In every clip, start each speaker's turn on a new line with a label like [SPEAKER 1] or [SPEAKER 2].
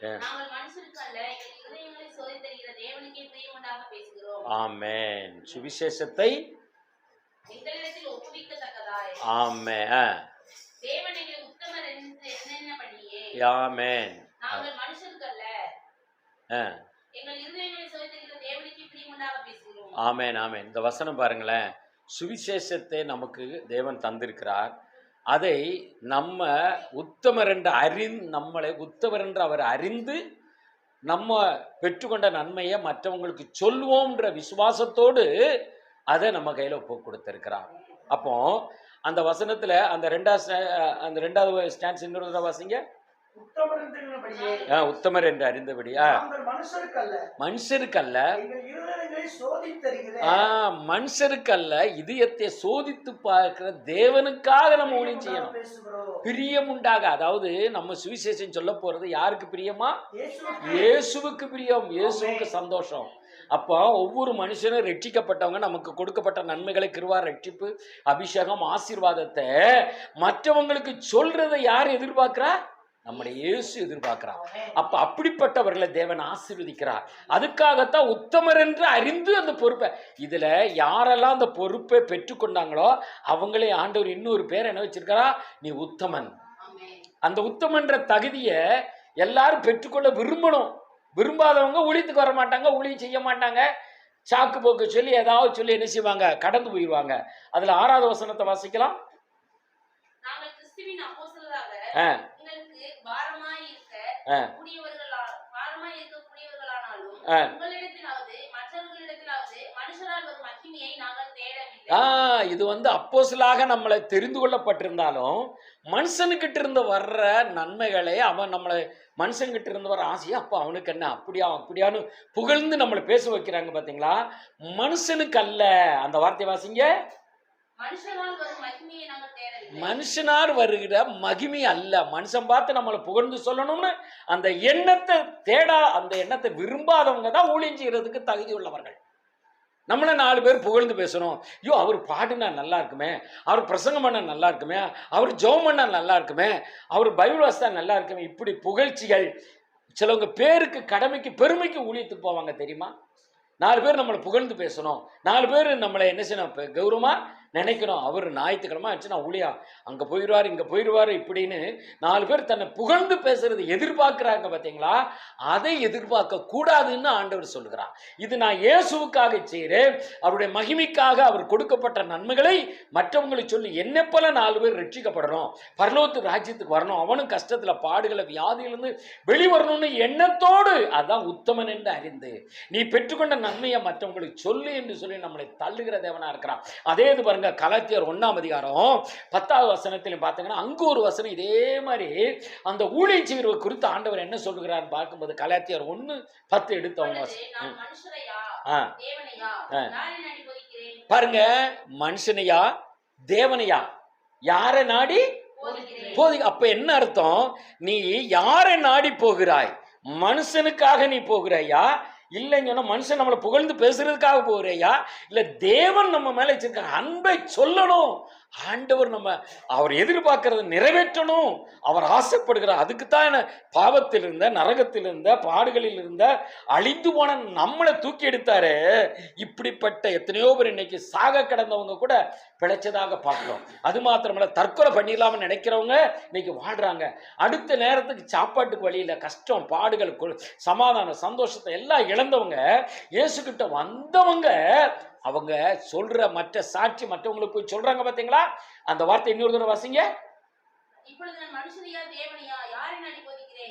[SPEAKER 1] நாங்கள் மனுஷருக்கு அல்ல எங்கள் இருதயங்களை சோதித்தறிகிற தேவனுக்கே பிரியமுண்டாக பேசுகிறோம்.
[SPEAKER 2] ஆமென். சுவிசேஷத்தை
[SPEAKER 1] எங்களிடத்தில் ஒப்புவிக்கத்தக்கதாய்.
[SPEAKER 2] ஆமே
[SPEAKER 1] தேவன் எங்களை உத்தமர் என்று என்னென்னபடியே
[SPEAKER 2] ஆமென்.
[SPEAKER 1] நாங்கள் மனுஷருக்கு அல்ல.
[SPEAKER 2] ஆ.
[SPEAKER 1] எங்கள் இருதயங்களை சோதித்தறிகிற தேவனுக்கே பிரியமுண்டாக பேசுகிறோம்.
[SPEAKER 2] ஆமென் ஆமென். இந்த வசனம் பாருங்களேன். சுவிசேஷத்தை நமக்கு தேவன் தந்திருக்கிறார். அதை நம்ம உத்தமர் என்று அறிந் நம்மளை உத்தமர் என்று அவர் அறிந்து நம்ம பெற்றுக்கொண்ட நன்மையை மற்றவங்களுக்கு சொல்லுவோம்ன்ற விசுவாசத்தோடு அதை நம்ம கையில் ஒப்பு கொடுத்துருக்கிறார். அப்போ அந்த வசனத்தில் அந்த ரெண்டாவது அந்த ரெண்டாவது ஸ்டான்ஸ் இன்னொரு தடவை வாசிங்க.
[SPEAKER 3] உத்தமர்
[SPEAKER 2] என்று அறிந்தபடி ஆ,
[SPEAKER 3] நாங்கள் மனுஷருக்கல்ல.
[SPEAKER 2] மனுஷருக்கல்ல. இதயத்தை சோதித்து பார்க்கிற தேவனுக்காக நம்ம ஊழியம் செய்யணும். பிரியம் உண்டாக அதாவது நம்ம சுவிசேஷம் சொல்ல போறது யாருக்கு பிரியமா?
[SPEAKER 3] இயேசுவுக்கு.
[SPEAKER 2] இயேசுவுக்கு பிரியம் இயேசுவுக்கு சந்தோஷம். அப்போ ஒவ்வொரு மனுஷனும் ரட்சிக்கப்பட்டவங்க நமக்கு கொடுக்கப்பட்ட நன்மைகளை கிருவா ரட்சிப்பு அபிஷேகம் ஆசீர்வாதத்தை மற்றவங்களுக்கு சொல்றதை யார் எதிர்பார்க்கிறா? நம்முடைய இயேசு எதிர்பார்க்கிறார். அப்ப அப்படிப்பட்டவர்களை தேவன் ஆசீர்வதிக்கிறார். அதுக்காகத்தான் உத்தமர் என்று அறிந்து அந்த பொறுப்பை இதுல யாரெல்லாம் அந்த பொறுப்பை பெற்றுக்கொண்டாங்களோ அவங்களே ஆண்டவர் இன்னொரு பேர் என்ன வச்சிருக்கிறா நீ உத்தமன். அந்த உத்தமன்ற தகுதியை எல்லாரும் பெற்றுக்கொள்ள விரும்பணும். விரும்பாதவங்க ஊழியத்துக்கு வர மாட்டாங்க ஊழியம் செய்ய மாட்டாங்க. சாக்கு போக்கு சொல்லி ஏதாவது சொல்லி என்ன செய்வாங்க? கடந்து போயிடுவாங்க. அதுல ஆறாவது வசனத்தை வாசிக்கலாம். ஆ. இது வந்து அப்போஸ்தலாக நம்மளை தெரிந்து கொள்ளப்பட்டிருந்தாலும் மனுஷனுக்கிட்ட இருந்து வர்ற நன்மைகளை அவன் நம்மளை மனுஷங்கிட்ட இருந்து வர ஆசையா அப்போ அவனுக்கு என்ன? அப்படியா அப்படியான்னு புகழ்ந்து நம்மளை பேச வைக்கிறாங்க பாத்தீங்களா? மனுஷனுக்கு அல்ல. அந்த வார்த்தை வாசிங்க. மனுஷனார் வருகிற மகிமை அல்ல. மனுஷன் பார்த்து நம்மளை புகழ்ந்து சொல்லணும்னு அந்த எண்ணத்தை தேடா அந்த எண்ணத்தை விரும்பாதவங்க தான் ஊழியம் செய்யறதுக்கு தகுதி உள்ளவர்கள். நம்மளை நாலு பேர் புகழ்ந்து பேசணும். ஐயோ அவர் பாடினா நல்லா இருக்குமே. அவர் பிரசங்கம் பண்ண நல்லா இருக்குமே. அவர் ஜெபம் பண்ணா நல்லா இருக்குமே. அவர் பைபிள் வாசித்தா நல்லா இருக்குமே. இப்படி புகழ்ச்சிகள் சிலவங்க பேருக்கு கடமைக்கு பெருமைக்கு ஊழியத்துக்கு போவாங்க தெரியுமா? நாலு பேர் நம்மளை புகழ்ந்து பேசணும். நாலு பேர் நம்மளை என்ன செய்யணும்? கௌரவமாக கௌரவமா நினைக்கணும். அவர் ஞாயிற்றுக்கிழமை ஆச்சுன்னா ஊழியா அங்கே போயிடுவார் இங்கே போயிடுவார் இப்படின்னு நாலு பேர் தன்னை புகழ்ந்து பேசுறது எதிர்பார்க்குறாங்க பார்த்தீங்களா அதை எதிர்பார்க்க கூடாதுன்னு ஆண்டவர் சொல்கிறார் இது நான் இயேசுவுக்காக செய்கிறேன். அவருடைய மகிமைக்காக அவர் கொடுக்கப்பட்ட நன்மைகளை மற்றவங்களுக்கு சொல்லி என்ன போல நாலு பேர் ரட்சிக்கப்படணும். பரலோத்து ராஜ்யத்துக்கு வரணும். அவனும் கஷ்டத்தில் பாடுகளை வியாதியிலிருந்து வெளிவரணும்னு எண்ணத்தோடு அதான் உத்தமன் என்று அறிந்து நீ பெற்றுக்கொண்ட நன்மையை மற்றவங்களுக்கு சொல்லு என்று சொல்லி நம்மளை தள்ளுகிற தேவனா இருக்கிறான். அதே இது பாருங்க கலாத்தியர் ஒண்ணாம் அதிகாரம் பத்தாவது வசனத்திலும் பார்த்தீங்கன்னா அங்க ஒரு வசனம் இதே மாதிரி அந்த ஊழியம் செய்கிறவர் குறித்து ஆண்டவர் என்ன சொல்லுகிறார் பார்க்கும்போது கலாத்தியர் ஒண்ணு பத்து எடுத்தவங்க பாருங்க மனுஷனையா தேவனையா? யாரை நாடி? போதி அப்ப என்ன அர்த்தம்? நீ யாரை நாடி போகிறாய்? மனுஷனுக்காக நீ போகிறாயா? இல்லைன்னு சொன்னால் மனுஷன் நம்மளை புகழ்ந்து பேசுறதுக்காக போகிறையா இல்ல தேவன் நம்ம மேல வச்சிருக்க அன்பை சொல்லணும். ஆண்டவர் நம்ம அவர் எதிர்பார்க்கறத நிறைவேற்றணும். அவர் ஆசைப்படுகிறார். அதுக்கு தான் பாவத்தில் இருந்த நரகத்தில் இருந்த பாடுகளில் இருந்த அழிந்து போன நம்மளை தூக்கி எடுத்தாரு. இப்படிப்பட்ட எத்தனையோ பேர் இன்னைக்கு சாக கிடந்தவங்க கூட பிழைச்சதாக பார்க்கணும் அது மாத்திரமல்ல தற்கொலை பண்ணிடலாம்னு நினைக்கிறவங்க இன்னைக்கு வாழ்றாங்க. அடுத்த நேரத்துக்கு சாப்பாட்டுக்கு வழியில் கஷ்டம் பாடுகள் சமாதானம் சந்தோஷத்தை எல்லாம் இழந்தவங்க இயேசுகிட்ட வந்தவங்க அவங்க சொல்ற மற்ற சாட்சி மற்றவங்களுக்கு போய் சொல்றாங்க பாத்தீங்களா? அந்த வார்த்தை இன்னொரு தடவை வாசிங்க.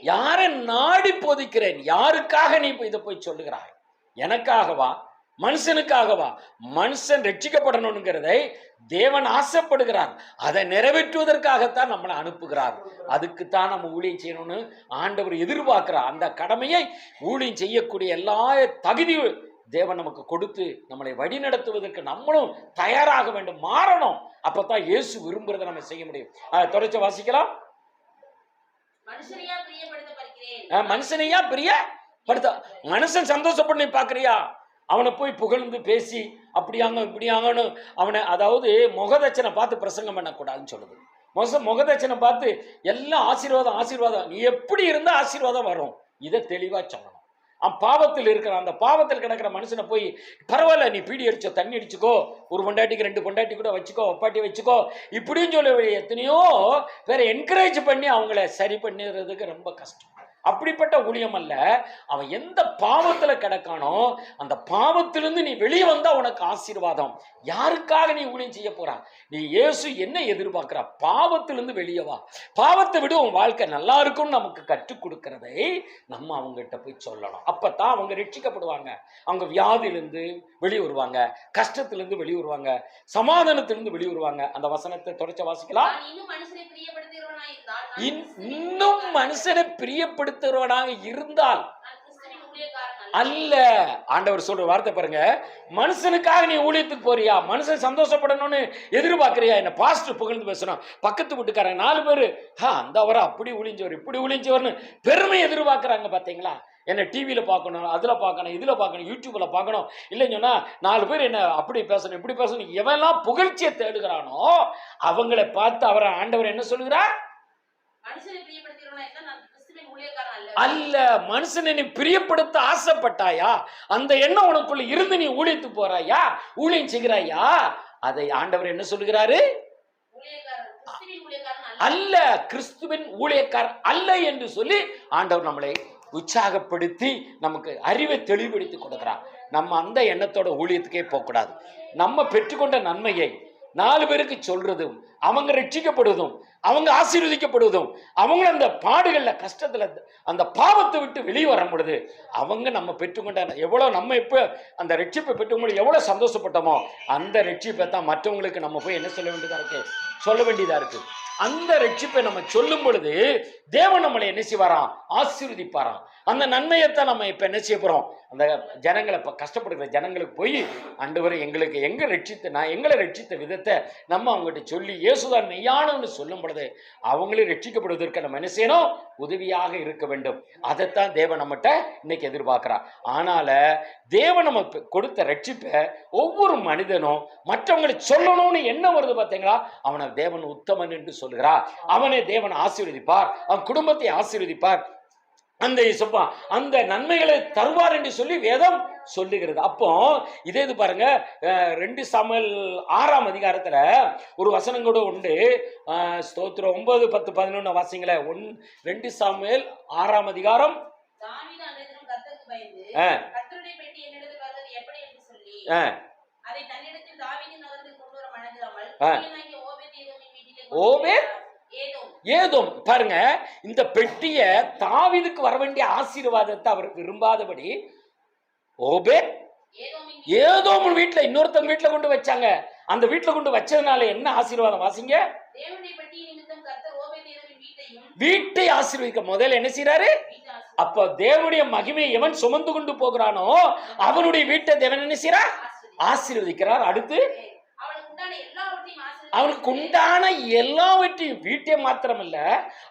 [SPEAKER 1] யாரை நாடி
[SPEAKER 2] போதிக்கிறேன்? யாருக்காக நீ இதை போய் சொல்லுகிறாய்? எனக்காகவா? மனுஷனுக்காகவா? மனுஷன் ரட்சிக்கப்படணுங்கிறதை தேவன் ஆசைப்படுகிறார். அதை நிறைவேற்றுவதற்காகத்தான் நம்மளை அனுப்புகிறார். அதுக்குத்தான் நம்ம ஊழியம் செய்யணும்னு ஆண்டவர் எதிர்பார்க்கிறார். அந்த கடமையை ஊழியம் செய்யக்கூடிய எல்லா தகுதி தேவன் நமக்கு கொடுத்து நம்மளை வழி நடத்துவதற்கு நம்மளும் தயாராக வேண்டும் மாறணும். அப்பதான் இயேசு விரும்புறதை நம்ம செய்ய முடியும். தொடர்ச்சி வாசிக்கலாம். மனுஷனையா பிரிய படுத்த மனுஷன் சந்தோஷப்பட்டு நீ பார்க்கறியா? அவனை போய் புகழ்ந்து பேசி அப்படியாங்க இப்படியாங்கன்னு அவனை அதாவது முகதட்சணை பார்த்து பிரசங்கம் பண்ணக்கூடாதுன்னு சொல்லுது. முக முகதட்சணை பார்த்து எல்லாம் ஆசீர்வாதம் ஆசீர்வாதம். நீ எப்படி இருந்தால் ஆசீர்வாதம் வரும். இதை தெளிவா சொல்லணும். அவன் பாவத்தில் இருக்கிற அந்த பாவத்தில் கிடக்கிற மனுஷனை போய் பரவாயில்ல நீ பீடி அடிச்சோ தண்ணி அடிச்சுக்கோ. ஒரு பொண்டாட்டிக்கு ரெண்டு பொண்டாட்டி கூட வச்சுக்கோ ஒப்பாட்டி வச்சுக்கோ. இப்படின்னு சொல்லி எத்தனையோ வேற என்கரேஜ் பண்ணி அவங்கள சரி பண்ணிடுறதுக்கு ரொம்ப கஷ்டம். அப்படிப்பட்ட ஊழியம் அல்ல. அவன் எந்த பாவத்துல கிடக்கானோ அந்த பாவத்திலிருந்து நீ வெளியே வந்தா உனக்கு ஆசீர்வாதம். யாருக்காக நீ ஊழியம் செய்ய போறா? நீ இயேசு என்ன எதிர்பார்க்கிற? பாவத்திலிருந்து வெளியே வா. பாவத்தை விட உன் வாழ்க்கை நல்லா இருக்கும்னு நமக்கு கற்றுக் கொடுக்கறதை நம்ம அவங்ககிட்ட போய் சொல்லணும். அப்பதான் அவங்க ரட்சிக்கப்படுவாங்க. அவங்க வியாதியிலிருந்து வெளியே வருவாங்க. கஷ்டத்திலிருந்து வெளியே வருவாங்க. சமாதானத்திலிருந்து வெளியே வருவாங்க. அந்த வசனத்தை தொடர்ச்சி வாசிக்கலாம்.
[SPEAKER 1] இன்னும் மனுஷனை பிரியப்படுத்துகிறவனா இருந்தால்
[SPEAKER 2] இருந்தால்
[SPEAKER 1] அல்ல.
[SPEAKER 2] ஆண்டவர் சொல்ற வார்த்தை பாருங்க. மனுஷனுக்காக நீ ஊழியத்துக்கு போறியா? மனுஷன் சந்தோஷப்படணும்னு எதிர்பார்க்கறியா? என்ன பாஸ்டர் புகழ்ந்து பேசணும். பக்கத்து வீட்டுக்காரன் நாலு பேர் ஹா அந்த அவரை அப்படி ஒளிஞ்சவர் இப்படி ஒளிஞ்சவர்னு பெருமை எதிர்பார்க்குறாங்க பாத்தீங்களா? என்ன டிவியில் பார்க்கணும் அதில் பார்க்கணும் இதில் பார்க்கணும் யூடியூப்பில் பார்க்கணும். இல்லைன்னு சொன்னா நாலு பேர் என்ன அப்படி பேசணும் இப்படி பேசணும் எவெல்லாம் புகழ்ச்சியை தேடுகிறானோ அவங்கள பார்த்து அவரை ஆண்டவர் என்ன சொல்கிறார்
[SPEAKER 1] மனுஷனை பிரியப்படுத்துகிறவனா இருந்தால் நான் கிறிஸ்துவின் ஊழியக்காரன் அல்ல.
[SPEAKER 2] மனுஷனை நீ பிரியப்படுத்த ஆசைப்பட்டாயா? அந்த எண்ணம் உனக்குள்ள இருந்து நீ ஊழியத்துக்கு போறாயா? ஊழியம் செய்கிறாயா? அதை ஆண்டவர் என்ன
[SPEAKER 1] ஊழியக்காரன் கிறிஸ்துவின் ஊழியக்காரன் அல்ல.
[SPEAKER 2] கிறிஸ்துவின் ஊழியக்காரர் அல்ல என்று சொல்லி ஆண்டவர் நம்மளை உற்சாகப்படுத்தி நமக்கு அறிவை தெளிவுபடுத்தி கொடுக்கிறார். நம்ம அந்த எண்ணத்தோட ஊழியத்துக்கே போகக்கூடாது. நம்ம பெற்றுக்கொண்ட நன்மையை நாலு பேருக்கு சொல்றதும் அவங்க ரட்சிக்கப்படுவதும் அவங்க ஆசீர்வதிக்கப்படுவதும் அவங்க அந்த பாடுகளில் கஷ்டத்தில் அந்த பாவத்தை விட்டு வெளியே வரும் பொழுது அவங்க நம்ம பெற்றுக்கொண்ட எவ்வளோ நம்ம இப்போ அந்த ரட்சிப்பை பெற்றுக்கொண்டு எவ்வளோ சந்தோஷப்பட்டோமோ அந்த ரட்சிப்பை தான் மற்றவங்களுக்கு நம்ம போய் என்ன சொல்ல வேண்டியதாக இருக்கு? சொல்ல வேண்டியதாக இருக்கு. அந்த ரட்சிப்பை நம்ம சொல்லும் பொழுது தேவன் நம்மளை என்ன செய்வாராம்? ஆசீர்வதிப்பாராம். அந்த நன்மையைத்தான் நம்ம இப்போ என்ன செய்ய போகிறோம் அந்த ஜனங்களை இப்போ கஷ்டப்படுகிற ஜனங்களுக்கு போய் ஆண்டவரை எங்களுக்கு எங்கே ரட்சித்த நான் எங்களை ரட்சித்த விதத்தை நம்ம அவங்ககிட்ட சொல்லி இயேசுதான் மெய்யானவன்னு சொல்லும் பொழுது அவங்களே ரட்சிக்கப்படுவதற்கு நம்ம உதவியாக இருக்க வேண்டும். அதைத்தான் தேவன் நம்மகிட்ட இன்னைக்கு எதிர்பார்க்கிறா ஆனால் தேவன் நமக்கு கொடுத்த ரட்சிப்பை ஒவ்வொரு மனிதனும் மற்றவங்களை சொல்லணும்னு என்ன வருது பார்த்தீங்களா? அவனை தேவன் உத்தமன் என்று சொல்கிறார் அவனை தேவன் ஆசீர்வதிப்பார். அவன் குடும்பத்தை ஆசீர்வதிப்பார். அந்த இயேசுப்பா அந்த நன்மைகளை தருவார் என்று சொல்லி வேதம் சொல்லுகிறது. அப்போ இதே இது பாருங்க ரெண்டு சாமுவேல் ஆறாம் அதிகாரத்துல ஒரு வசனம் கூட உண்டு. ஸ்தோத்திரம் ஒன்பது பத்து பதினொன்னு வாசிங்களேன் ஒன் ரெண்டு சாமுவேல் ஆறாம் அதிகாரம்.
[SPEAKER 1] தாவீது
[SPEAKER 2] ஏதோ பாருங்க இந்த பெட்டிய தாவிதுக்கு வர வேண்டிய ஆசீர்வாதத்தை அவர் விரும்பாதபடி ஓபே ஏதோ உன் வீட்டுல இன்னொருத்தன் வீட்டுல கொண்டு வச்சாங்க. அந்த வீட்டுல கொண்டு வச்சதுனால என்ன ஆசீர்வாதம் வாசிங்க? வீட்டை ஆசீர்வதிக்க. முதல்ல என்ன செய்யறாரு அப்ப தேவனுடைய மகிமையை எவன் சுமந்து கொண்டு போகிறானோ அவனுடைய வீட்டை தேவன் என்ன
[SPEAKER 1] செய்யறா
[SPEAKER 2] ஆசீர்வதிக்கிறார். அடுத்து
[SPEAKER 1] அவனுக்கு உண்டான எல்லாவற்றையும்
[SPEAKER 2] வீட்டை மாத்திரமல்ல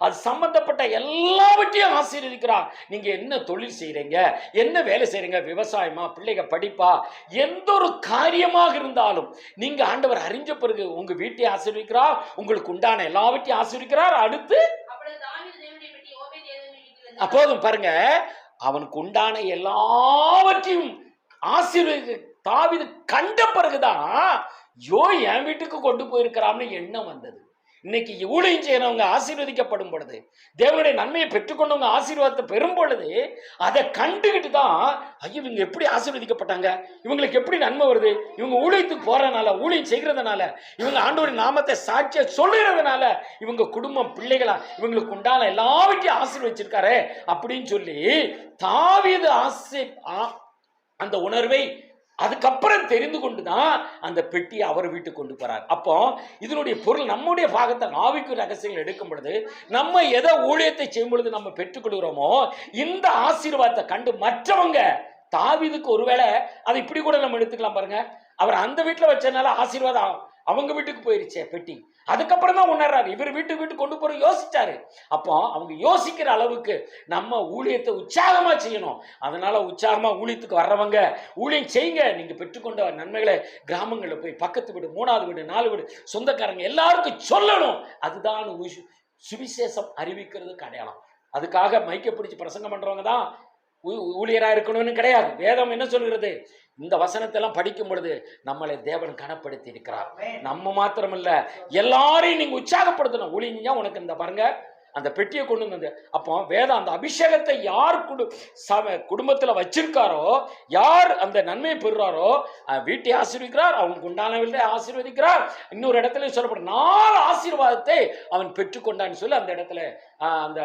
[SPEAKER 2] அது சம்பந்தப்பட்ட எல்லாவற்றையும் ஆசீர்வதிக்கிறார் நீங்க என்ன தொழில் செய்றீங்க? என்ன வேலை செய்றீங்க? விவசாயமா? பிள்ளைங்க படிப்பா? எந்த ஒரு காரியமாக இருந்தாலும் நீங்க ஆண்டவர் அறிஞ்ச பிறகு உங்க வீட்டை ஆசீர்வதிக்கிறார் உங்களுக்கு உண்டான எல்லாவற்றையும் ஆசீர்வதிக்கிறார். அடுத்து அப்போதும் பாருங்க. அவனுக்கு உண்டான எல்லாவற்றையும் ஆசீர்வதி தாவிது கண்ட பிறகுதான் யோ என் வீட்டுக்கு கொண்டு போயிருக்கிறான்னு எண்ணம் வந்தது. இன்னைக்கு ஊழியம் செய்யறவங்க ஆசீர்வதிக்கப்படும் பொழுது தேவனுடைய நன்மையை பெற்றுக்கொண்டவங்க ஆசீர்வாதத்தை பெறும் பொழுது அதை கண்டுகிட்டு தான் ஐயோ இவங்க எப்படி ஆசீர்வதிக்கப்பட்டாங்க? இவங்களுக்கு எப்படி நன்மை வருது? இவங்க ஊழியத்துக்கு போறதுனால ஊழியம் செய்கிறதுனால இவங்க ஆண்டோரின் நாமத்தை சாட்சிய சொல்லுறதுனால இவங்க குடும்பம் பிள்ளைகளா இவங்களுக்கு உண்டான எல்லாவற்றையும் ஆசீர்வச்சிருக்காரு அப்படின்னு சொல்லி தாவீது ஆசை ஆ- அந்த உணர்வை அதுக்கப்புறம் தெரிந்து கொண்டு தான் அந்த பெட்டியை அவர் வீட்டுக்கு கொண்டு போறார். அப்போ இதனுடைய பொருள் நம்முடைய பாகத்தை ஆவிக்கு ரகசியங்கள் எடுக்கும் பொழுது நம்ம எதை ஊழியத்தை செய்யும் பொழுது நம்ம பெற்றுக்கொள்கிறோமோ இந்த ஆசீர்வாதத்தை கண்டு மற்றவங்க தாவிதுக்கு ஒருவேளை அதை இப்படி கூட நம்ம எடுத்துக்கலாம் பாருங்க. அவர் அந்த வீட்டில் வச்சதுனால ஆசீர்வாதம் அவங்க வீட்டுக்கு போயிருச்சே பெட்டி. அதுக்கப்புறம் தான் உணர்றாரு. இவர் வீட்டுக்கு வீட்டுக்கு கொண்டு போற யோசிச்சாரு. அப்போ அவங்க யோசிக்கிற அளவுக்கு நம்ம ஊழியத்தை உற்சாகமா செய்யணும். அதனால உற்சாகமா ஊழியத்துக்கு வர்றவங்க ஊழியம் செய்யுங்க. நீங்க பெற்றுக்கொண்ட நன்மைகளை கிராமங்களில் போய் பக்கத்து வீடு மூணாவது வீடு நாலு வீடு சொந்தக்காரங்க எல்லாருக்கும் சொல்லணும். அதுதான் சுவிசேஷம் அறிவிக்கிறதுக்கு அடையாளம் அதுக்காக மைக்க பிடிச்சி பிரசங்கம் பண்றவங்க தான் ஊ- ஊழியரா இருக்கணும்னு கிடையாது. வேதம் என்ன சொல்கிறது? இந்த வசனத்தை எல்லாம் படிக்கும் பொழுது நம்மளை தேவன் கனப்படுத்தி இருக்கிறார். நம்ம மாத்திரமல்ல எல்லாரையும் நீங்க உற்சாகப்படுத்தணும். ஊழியங்க உனக்கு இந்த பாருங்க. அந்த பெட்டியை கொண்டு வந்து அப்போ வேதம் அந்த அபிஷேகத்தை யார் குடு சம குடும்பத்தில் வச்சிருக்காரோ யார் அந்த நன்மையை பெறுறாரோ வீட்டை ஆசீர்விக்கிறார் அவனுக்கு உண்டானவர்களை ஆசீர்வதிக்கிறார். இன்னொரு இடத்துல சொல்லப்படும் நாலு ஆசீர்வாதத்தை அவன் பெற்றுக்கொண்டான்னு சொல்லி அந்த இடத்துல அந்த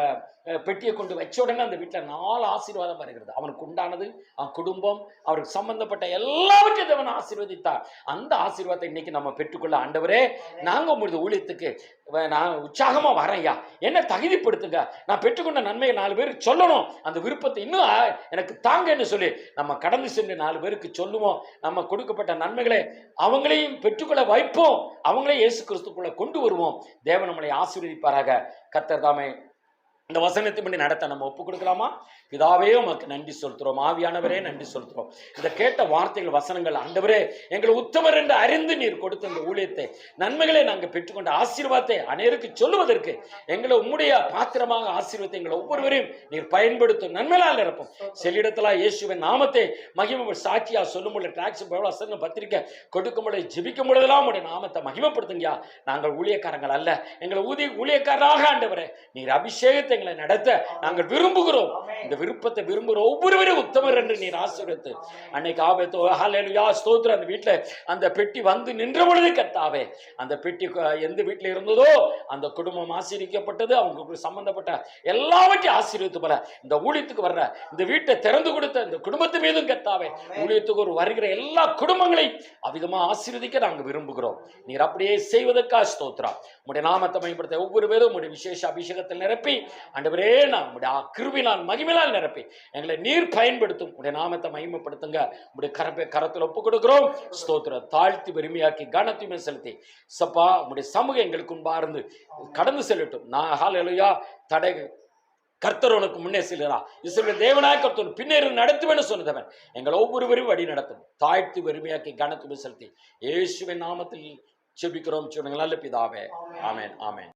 [SPEAKER 2] பெட்டியை கொண்டு வச்ச உடனே அந்த வீட்டில் நாலு ஆசீர்வாதம் வருகிறது. அவனுக்கு உண்டானது அவன் குடும்பம் அவருக்கு சம்பந்தப்பட்ட எல்லாவற்றையும் அவன் ஆசீர்வதித்தார். அந்த ஆசீர்வாதத்தை இன்னைக்கு நம்ம பெற்றுக்கொள்ள ஆண்டவரே நாங்கள் உங்களுடைய ஊழியத்துக்கு நான் உற்சாகமாக வரேன்யா. என்ன தகுதிப்படுத்துங்க? நான் பெற்றுக்கொண்ட நன்மையை நாலு பேருக்கு சொல்லணும். அந்த விருப்பத்தை இன்னும் எனக்கு தாங்கன்னு சொல்லி நம்ம கடந்து சென்று நாலு பேருக்கு சொல்லுவோம். நம்ம கொடுக்கப்பட்ட நன்மைகளை அவங்களையும் பெற்றுக்கொள்ள வைப்போம் அவங்களையும் இயேசு கிறிஸ்துக்குள்ளே கொண்டு வருவோம். தேவன் நம்மளை ஆசீர்வதிப்பாராக. கத்தர் தாமே இந்த வசனத்தின்படி நடத்த நம்ம ஒப்பு கொடுக்கலாமா? பிதாவே உமக்கு நன்றி சொல்கிறோம் ஆவியானவரே நன்றி சொல்கிறோம் இந்த கேட்ட வார்த்தைகள் வசனங்கள் ஆண்டவரே எங்களை உத்தமர் என்று அறிந்து நீர் கொடுத்த இந்த ஊழியத்தை நன்மைகளை நாங்கள் பெற்றுக்கொண்ட ஆசீர்வாதத்தை அனைவருக்கு சொல்லுவதற்கு எங்களை உம்முடைய பாத்திரமாக ஆசீர்வத்தை எங்களை ஒவ்வொருவரையும் நீர் பயன்படுத்தும் நன்மையால் நிரப்பும். செல்லிடத்தில் இயேசுவின் நாமத்தை மகிமை சாட்சியா சொல்லும் பொழுது டாக்ஸ் வசன பத்திரிக்கை கொடுக்கும் பொழுது ஜிபிக்கும் பொழுதெல்லாம் உடைய நாமத்தை மகிமைப்படுத்துங்கயா நாங்கள் ஊழியக்காரங்கள் அல்ல. எங்களை ஊதி ஊழியக்காரராக ஆண்டவரே நீர் அபிஷேகத்தை எங்களை நடத்த நாங்கள் விரும்புகிறோம். இந்த விருப்பத்தை விரும்புகிற ஒவ்வொருவரும் உத்தமர் என்று நீர் ஆசீர்வதித்து. அன்னைக்கு ஆபத்தோ ஹalleluya ஸ்தோத்திரம். அந்த வீட்டுல அந்த பெட்டி வந்து நின்ற பொழுது கத்தாவே. அந்த பெட்டி எந்த வீட்டுல இருந்ததோ அந்த குடும்பம் ஆசீர்விக்கப்பட்டது அவங்களுக்கு சம்பந்தப்பட்ட எல்லாவற்றையும் ஆசீர்வித்து போல இந்த ஊழியத்துக்கு வர்ற இந்த வீட்டை திறந்து கொடுத்த இந்த குடும்பத்து மீதும் கத்தாவே. ஊழியத்துக்கு ஒரு வருகிற எல்லா குடும்பங்களையும் அவிதமா ஆசீர்வதிக்க நாங்க விரும்புகிறோம். நீர் அப்படியே செய்வதற்காக ஸ்தோத்திரம். உடைய நாமத்தை பயன்படுத்த ஒவ்வொரு பேரும் உடைய விசேஷ அபிஷேகத்தில் நிரப்பி ஆண்டவரே நான் உடைய கிருபினால் மகிமையினால் நிரப்பி எங்களை நீர் பயன்படுத்தும். உடைய நாமத்தை மகிமைப்படுத்துங்க. உடைய கரப்பை கரத்தில் ஒப்பு கொடுக்கிறோம். ஸ்தோத்திரம். தாழ்த்தி பெருமையாக்கி கனத்தையுமே செலுத்தி. சப்பா உடைய சமூகம் எங்களுக்கு முன்பார்ந்து கடந்து செல்லட்டும். நான் ஹால் எழுயா தடை கர்த்தர் உனக்கு முன்னே செல்கிறா இஸ்ரவேல் தேவனாய் கர்த்தர் பின்னேறி நடத்துவேன்னு சொன்னதவன். எங்கள் ஒவ்வொருவரையும் வழி நடத்தும். தாழ்த்தி பெருமையாக்கி கனத்துமே செலுத்தி. இயேசுவின் நாமத்தில் செபிக்கிறோம். சொன்னீங்க நல்ல பிதாவே. ஆமென். ஆமென்.